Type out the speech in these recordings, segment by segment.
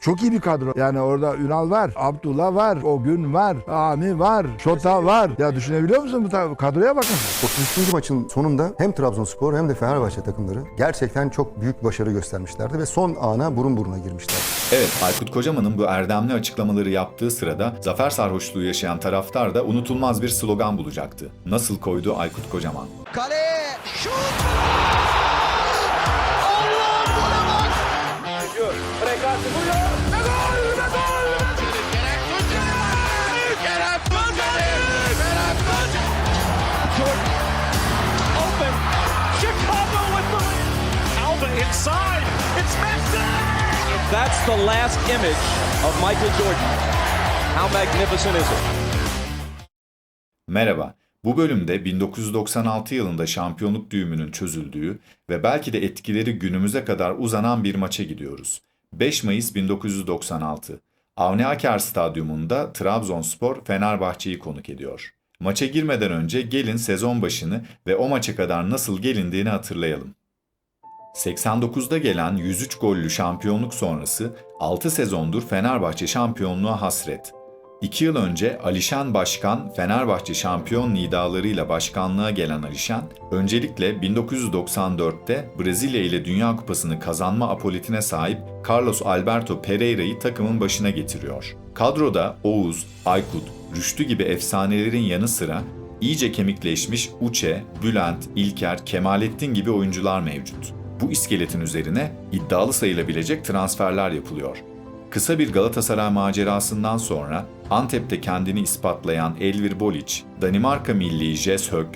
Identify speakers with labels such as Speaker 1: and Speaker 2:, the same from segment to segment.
Speaker 1: Çok iyi bir kadro. Yani orada Ünal var, Abdullah var, o gün var, Ami var, Şota var. Ya düşünebiliyor musun bu kadroya bakın.
Speaker 2: 33. maçın sonunda hem Trabzonspor hem de Fenerbahçe takımları gerçekten çok büyük başarı göstermişlerdi ve son ana burun buruna girmişler.
Speaker 3: Evet, Aykut Kocaman'ın bu erdemli açıklamaları yaptığı sırada zafer sarhoşluğu yaşayan taraftar da unutulmaz bir slogan bulacaktı. Nasıl koydu Aykut Kocaman?
Speaker 4: Kaleye şut!
Speaker 5: Open. Chicago with the. Alba inside. It's.
Speaker 6: That's the last image of Michael Jordan. How magnificent is it?
Speaker 3: Merhaba. Bu bölümde 1996 yılında şampiyonluk düğümünün çözüldüğü ve belki de etkileri günümüze kadar uzanan bir maça gidiyoruz. 5 Mayıs 1996. Avni Aker Stadyumunda Trabzonspor Fenerbahçe'yi konuk ediyor. Maça girmeden önce gelin sezon başını ve o maça kadar nasıl gelindiğini hatırlayalım. 89'da gelen 103 gollü şampiyonluk sonrası 6 sezondur Fenerbahçe şampiyonluğa hasret. 2 yıl önce Alişan Başkan Fenerbahçe şampiyon nidalarıyla başkanlığa gelen Alişan, öncelikle 1994'te Brezilya ile Dünya Kupası'nı kazanma apolitine sahip Carlos Alberto Pereira'yı takımın başına getiriyor. Kadroda Oğuz, Aykut, Rüştü gibi efsanelerin yanı sıra iyice kemikleşmiş Uçe, Bülent, İlker, Kemalettin gibi oyuncular mevcut. Bu iskeletin üzerine iddialı sayılabilecek transferler yapılıyor. Kısa bir Galatasaray macerasından sonra Antep'te kendini ispatlayan Elvir Boliç, Danimarka milli Jes Høg,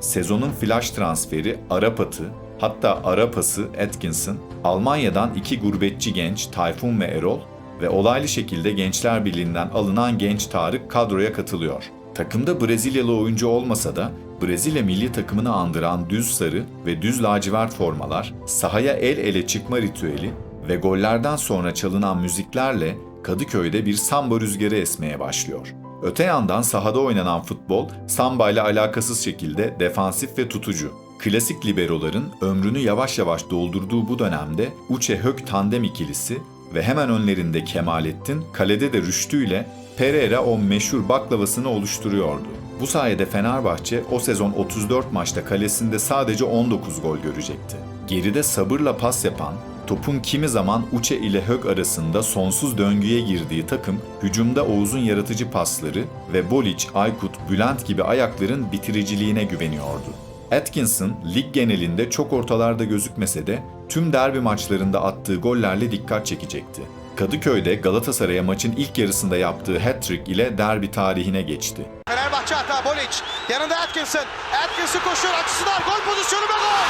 Speaker 3: sezonun flash transferi Arapat'ı, hatta Arapası Atkinson, Almanya'dan iki gurbetçi genç Tayfun ve Erol ve olaylı şekilde Gençler Birliği'nden alınan genç Tarık kadroya katılıyor. Takımda Brezilyalı oyuncu olmasa da Brezilya milli takımını andıran düz sarı ve düz lacivert formalar, sahaya el ele çıkma ritüeli ve gollerden sonra çalınan müziklerle Kadıköy'de bir samba rüzgarı esmeye başlıyor. Öte yandan sahada oynanan futbol samba ile alakasız şekilde defansif ve tutucu. Klasik liberoların ömrünü yavaş yavaş doldurduğu bu dönemde Uçe Hök tandem ikilisi ve hemen önlerinde Kemalettin, kalede de Rüştü ile Pereira o meşhur baklavasını oluşturuyordu. Bu sayede Fenerbahçe o sezon 34 maçta kalesinde sadece 19 gol görecekti. Geride sabırla pas yapan, topun kimi zaman Uçe ile Hök arasında sonsuz döngüye girdiği takım, hücumda Oğuz'un yaratıcı pasları ve Boliç, Aykut, Bülent gibi ayakların bitiriciliğine güveniyordu. Atkinson lig genelinde çok ortalarda gözükmese de tüm derbi maçlarında attığı gollerle dikkat çekecekti. Kadıköy'de Galatasaray'a maçın ilk yarısında yaptığı hat-trick ile derbi tarihine geçti.
Speaker 4: Fenerbahçe hata Bolic. Yanında Atkinson. Atkinson koşuyor. Açısı dar. Gol pozisyonu ve gol.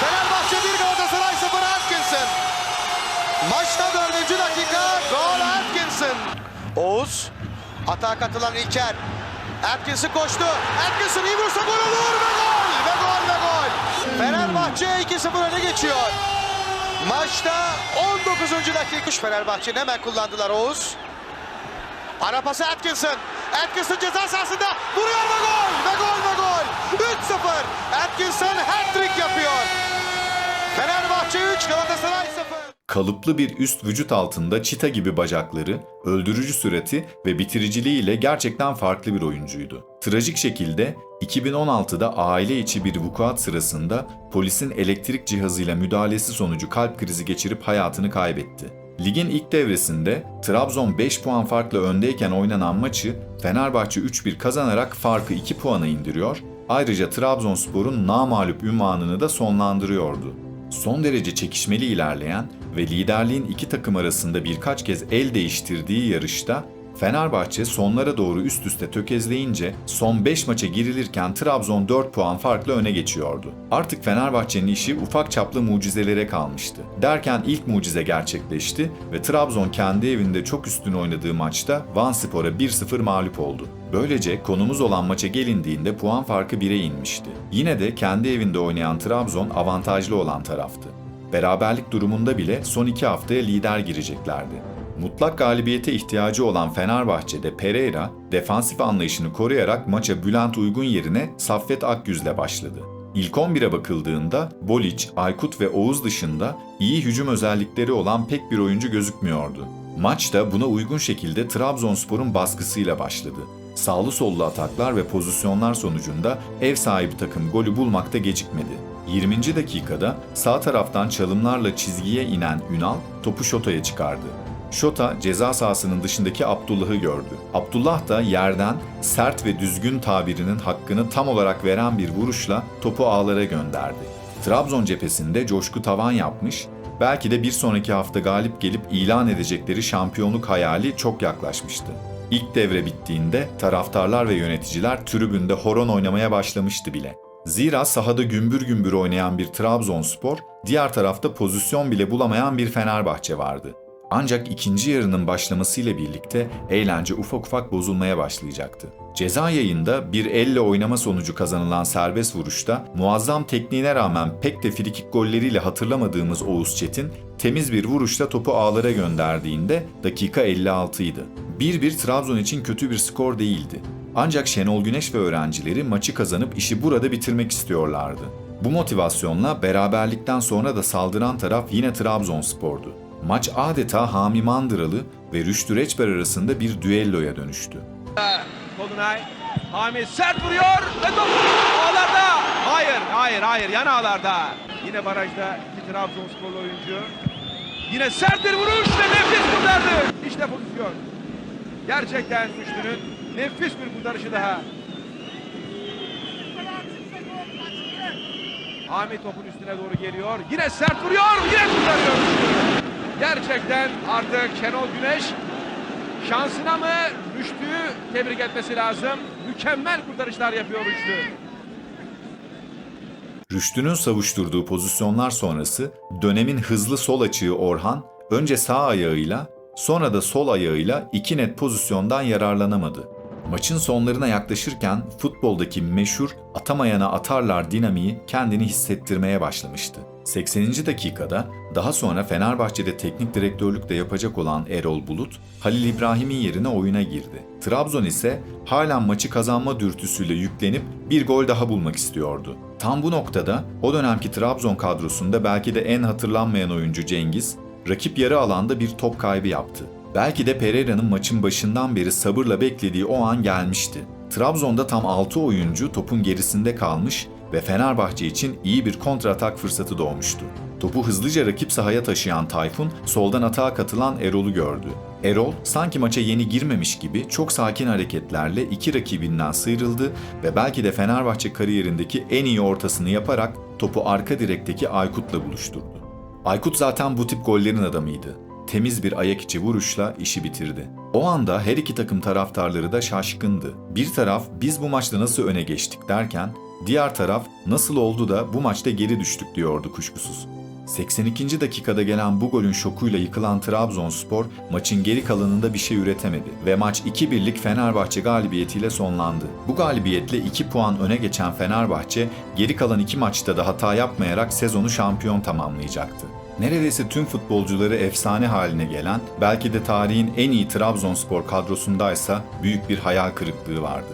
Speaker 4: Fenerbahçe 1 Galatasaray 0 Atkinson. Maçta 4. dakika. Gol Atkinson. Oğuz. Atağa katılan İlker. Atkinson koştu. Atkinson iyi vursa gol olur ve gol. Ve gol ve gol. Fenerbahçe 2-0 öne geçiyor. Maçta 19. dakika. Fenerbahçe'nin hemen kullandılar Oğuz. Ara pası Atkinson. Atkinson ceza sahasında vuruyor ve gol! Ve gol ve gol! 3-0. Atkinson hat-trick yapıyor. Fenerbahçe 3, Galatasaray 0.
Speaker 3: Kalıplı bir üst vücut altında çita gibi bacakları, öldürücü sürati ve bitiriciliğiyle gerçekten farklı bir oyuncuydu. Trajik şekilde 2016'da aile içi bir vukuat sırasında polisin elektrik cihazıyla müdahalesi sonucu kalp krizi geçirip hayatını kaybetti. Ligin ilk devresinde Trabzon 5 puan farklı öndeyken oynanan maçı Fenerbahçe 3-1 kazanarak farkı 2 puana indiriyor, ayrıca Trabzonspor'un namağlup ünvanını da sonlandırıyordu. Son derece çekişmeli ilerleyen ve liderliğin iki takım arasında birkaç kez el değiştirdiği yarışta Fenerbahçe sonlara doğru üst üste tökezleyince son 5 maça girilirken Trabzon 4 puan farklı öne geçiyordu. Artık Fenerbahçe'nin işi ufak çaplı mucizelere kalmıştı. Derken ilk mucize gerçekleşti ve Trabzon kendi evinde çok üstün oynadığı maçta Vanspor'a 1-0 mağlup oldu. Böylece konumuz olan maça gelindiğinde puan farkı 1'e inmişti. Yine de kendi evinde oynayan Trabzon avantajlı olan taraftı. Beraberlik durumunda bile son iki haftaya lider gireceklerdi. Mutlak galibiyete ihtiyacı olan Fenerbahçe'de Pereira, defansif anlayışını koruyarak maça Bülent Uygun yerine Saffet Akgüz'le başladı. İlk 11'e bakıldığında Boliç, Aykut ve Oğuz dışında iyi hücum özellikleri olan pek bir oyuncu gözükmüyordu. Maç da buna uygun şekilde Trabzonspor'un baskısıyla başladı. Sağlı sollu ataklar ve pozisyonlar sonucunda ev sahibi takım golü bulmakta gecikmedi. 20. dakikada sağ taraftan çalımlarla çizgiye inen Ünal topu Şota'ya çıkardı. Şota ceza sahasının dışındaki Abdullah'ı gördü. Abdullah da yerden sert ve düzgün tabirinin hakkını tam olarak veren bir vuruşla topu ağlara gönderdi. Trabzon cephesinde coşku tavan yapmış, belki de bir sonraki hafta galip gelip ilan edecekleri şampiyonluk hayali çok yaklaşmıştı. İlk devre bittiğinde taraftarlar ve yöneticiler tribünde horon oynamaya başlamıştı bile. Zira sahada gümbür gümbür oynayan bir Trabzonspor, diğer tarafta pozisyon bile bulamayan bir Fenerbahçe vardı. Ancak ikinci yarının başlamasıyla birlikte eğlence ufak ufak bozulmaya başlayacaktı. Ceza yayında bir elle oynama sonucu kazanılan serbest vuruşta muazzam tekniğine rağmen pek de frikik golleriyle hatırlamadığımız Oğuz Çetin temiz bir vuruşla topu ağlara gönderdiğinde dakika 56 idi. 1-1 Trabzon için kötü bir skor değildi. Ancak Şenol Güneş ve öğrencileri maçı kazanıp işi burada bitirmek istiyorlardı. Bu motivasyonla beraberlikten sonra da saldıran taraf yine Trabzonspor'du. Maç adeta Hami Mandıralı ve Rüştü Reçber arasında bir düelloya dönüştü.
Speaker 7: Kolunay. Hamit sert vuruyor ve top ağlarda. Hayır, hayır, hayır. Yan ağlarda. Yine barajda iki Trabzonsporlu oyuncu. Yine sert bir vuruş ve nefis kurtardı. İşte pozisyon. Gerçekten Rüştü'nün nefis bir kurtarışı daha. Hamit topun üstüne doğru geliyor. Yine sert vuruyor. Yine kurtarıyor. Gerçekten artık Şenol Güneş Şansına mı Rüştü'yü tebrik etmesi lazım. Mükemmel kurtarışlar yapıyor Rüştü.
Speaker 3: Rüştü'nün savuşturduğu pozisyonlar sonrası dönemin hızlı sol açığı Orhan önce sağ ayağıyla sonra da sol ayağıyla iki net pozisyondan yararlanamadı. Maçın sonlarına yaklaşırken futboldaki meşhur atamayana atarlar dinamiği kendini hissettirmeye başlamıştı. 80. dakikada daha sonra Fenerbahçe'de teknik direktörlük de yapacak olan Erol Bulut, Halil İbrahim'in yerine oyuna girdi. Trabzon ise halen maçı kazanma dürtüsüyle yüklenip bir gol daha bulmak istiyordu. Tam bu noktada o dönemki Trabzon kadrosunda belki de en hatırlanmayan oyuncu Cengiz, rakip yarı alanda bir top kaybı yaptı. Belki de Pereira'nın maçın başından beri sabırla beklediği o an gelmişti. Trabzon'da tam 6 oyuncu topun gerisinde kalmış ve Fenerbahçe için iyi bir kontratak fırsatı doğmuştu. Topu hızlıca rakip sahaya taşıyan Tayfun, soldan atağa katılan Erol'u gördü. Erol, sanki maça yeni girmemiş gibi çok sakin hareketlerle iki rakibinden sıyrıldı ve belki de Fenerbahçe kariyerindeki en iyi ortasını yaparak topu arka direkteki Aykut'la buluşturdu. Aykut zaten bu tip gollerin adamıydı. Temiz bir ayak içi vuruşla işi bitirdi. O anda her iki takım taraftarları da şaşkındı. Bir taraf biz bu maçta nasıl öne geçtik derken diğer taraf nasıl oldu da bu maçta geri düştük diyordu kuşkusuz. 82. dakikada gelen bu golün şokuyla yıkılan Trabzonspor maçın geri kalanında bir şey üretemedi ve maç 2-1'lik Fenerbahçe galibiyetiyle sonlandı. Bu galibiyetle 2 puan öne geçen Fenerbahçe geri kalan iki maçta da hata yapmayarak sezonu şampiyon tamamlayacaktı. Neredeyse tüm futbolcuları efsane haline gelen, belki de tarihin en iyi Trabzonspor kadrosundaysa büyük bir hayal kırıklığı vardı.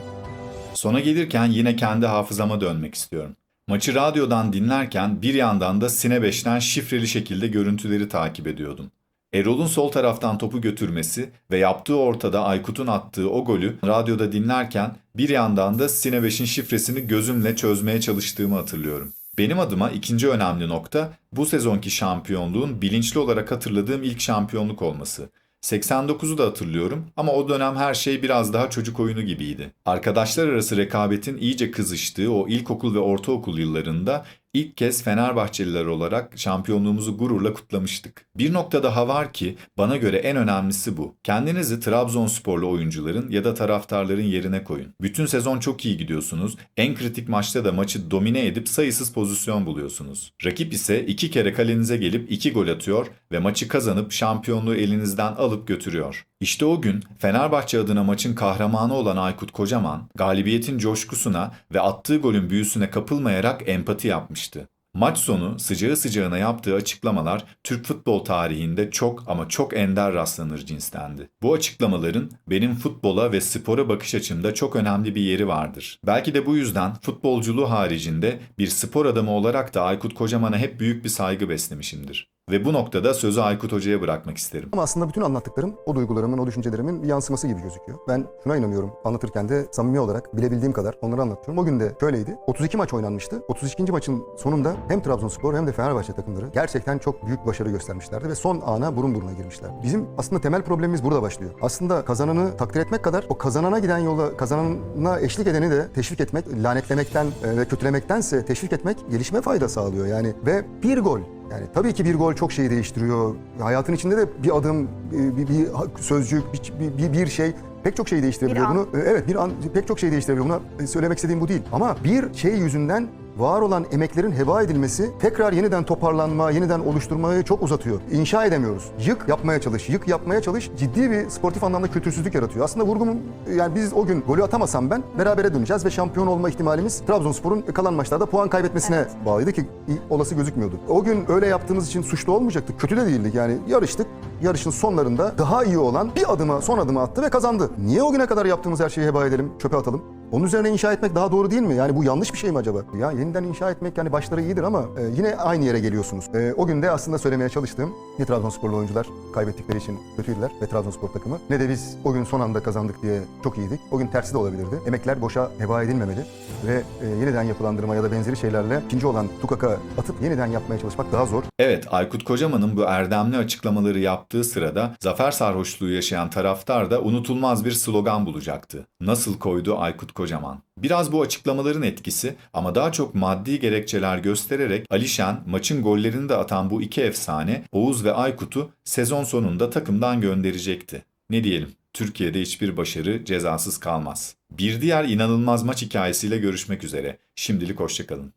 Speaker 3: Sona gelirken yine kendi hafızama dönmek istiyorum. Maçı radyodan dinlerken bir yandan da Sine 5'ten şifreli şekilde görüntüleri takip ediyordum. Erol'un sol taraftan topu götürmesi ve yaptığı ortada Aykut'un attığı o golü radyoda dinlerken bir yandan da Sine 5'in şifresini gözümle çözmeye çalıştığımı hatırlıyorum. Benim adıma ikinci önemli nokta bu sezonki şampiyonluğun bilinçli olarak hatırladığım ilk şampiyonluk olması. 89'u da hatırlıyorum ama o dönem her şey biraz daha çocuk oyunu gibiydi. Arkadaşlar arası rekabetin iyice kızıştığı o ilkokul ve ortaokul yıllarında ilk kez Fenerbahçeliler olarak şampiyonluğumuzu gururla kutlamıştık. Bir nokta daha var ki bana göre en önemlisi bu. Kendinizi Trabzonsporlu oyuncuların ya da taraftarların yerine koyun. Bütün sezon çok iyi gidiyorsunuz. En kritik maçta da maçı domine edip sayısız pozisyon buluyorsunuz. Rakip ise iki kere kalenize gelip iki gol atıyor ve maçı kazanıp şampiyonluğu elinizden alıp götürüyor. İşte o gün Fenerbahçe adına maçın kahramanı olan Aykut Kocaman, galibiyetin coşkusuna ve attığı golün büyüsüne kapılmayarak empati yapmıştı. Maç sonu sıcağı sıcağına yaptığı açıklamalar Türk futbol tarihinde çok ama çok ender rastlanır cinstendi. Bu açıklamaların benim futbola ve spora bakış açımda çok önemli bir yeri vardır. Belki de bu yüzden futbolculuğu haricinde bir spor adamı olarak da Aykut Kocaman'a hep büyük bir saygı beslemişimdir. Ve bu noktada sözü Aykut Hoca'ya bırakmak isterim.
Speaker 2: Ama aslında bütün anlattıklarım o duygularımın, o düşüncelerimin yansıması gibi gözüküyor. Ben şuna inanıyorum. Anlatırken de samimi olarak bilebildiğim kadar onları anlatıyorum. O gün de şöyleydi. 32 maç oynanmıştı. 32. maçın sonunda hem Trabzonspor hem de Fenerbahçe takımları gerçekten çok büyük başarı göstermişlerdi ve son ana burun buruna girmişler. Bizim aslında temel problemimiz burada başlıyor. Aslında kazananı takdir etmek kadar o kazanana giden yola, kazanana eşlik edeni de teşvik etmek, lanetlemekten e, ve kötülemektense teşvik etmek gelişime fayda sağlıyor. Yani ve bir gol yani tabii ki bir gol çok şeyi değiştiriyor. Hayatın içinde de bir adım, bir, bir, bir sözcük, bir, bir, bir şey pek çok şey değiştirebiliyor.
Speaker 8: Bir.
Speaker 2: Bunu e, evet bir an pek çok şey değiştirebiliyor. Buna e, söylemek istediğim bu değil. Ama bir şey yüzünden var olan emeklerin heba edilmesi tekrar yeniden toparlanma, yeniden oluşturmayı çok uzatıyor. İnşa edemiyoruz. Yık yapmaya çalış, yık yapmaya çalış ciddi bir sportif anlamda kültürsüzlük yaratıyor. Aslında vurgum yani biz o gün golü atamasam ben berabere döneceğiz ve şampiyon olma ihtimalimiz Trabzonspor'un kalan maçlarda puan kaybetmesine
Speaker 8: Evet.
Speaker 2: bağlıydı ki olası gözükmüyordu. O gün öyle yaptığımız için suçlu olmayacaktık. Kötü de değildik yani yarıştık. Yarışın sonlarında daha iyi olan bir adıma son adıma attı ve kazandı. Niye o güne kadar yaptığımız her şeyi heba edelim, çöpe atalım? Onun üzerine inşa etmek daha doğru değil mi? Yani bu yanlış bir şey mi acaba? Ya yeniden inşa etmek yani başları iyidir ama e, yine aynı yere geliyorsunuz. E, o gün de aslında söylemeye çalıştığım ne Trabzonsporlu oyuncular kaybettikleri için kötüydüler ve Trabzonspor takımı ne de biz o gün son anda kazandık diye çok iyiydik. O gün tersi de olabilirdi. Emekler boşa heba edilmemeli ve e, yeniden yapılandırma ya da benzeri şeylerle ikinci olan Tukak'a atıp yeniden yapmaya çalışmak daha zor.
Speaker 3: Evet, Aykut Kocaman'ın bu erdemli açıklamaları yaptığı sırada zafer sarhoşluğu yaşayan taraftar da unutulmaz bir slogan bulacaktı. Nasıl koydu Aykut Kocaman? Biraz bu açıklamaların etkisi ama daha çok maddi gerekçeler göstererek Alişen maçın gollerini de atan bu iki efsane Oğuz ve Aykut'u sezon sonunda takımdan gönderecekti. Ne diyelim? Türkiye'de hiçbir başarı cezasız kalmaz. Bir diğer inanılmaz maç hikayesiyle görüşmek üzere. Şimdilik hoşçakalın.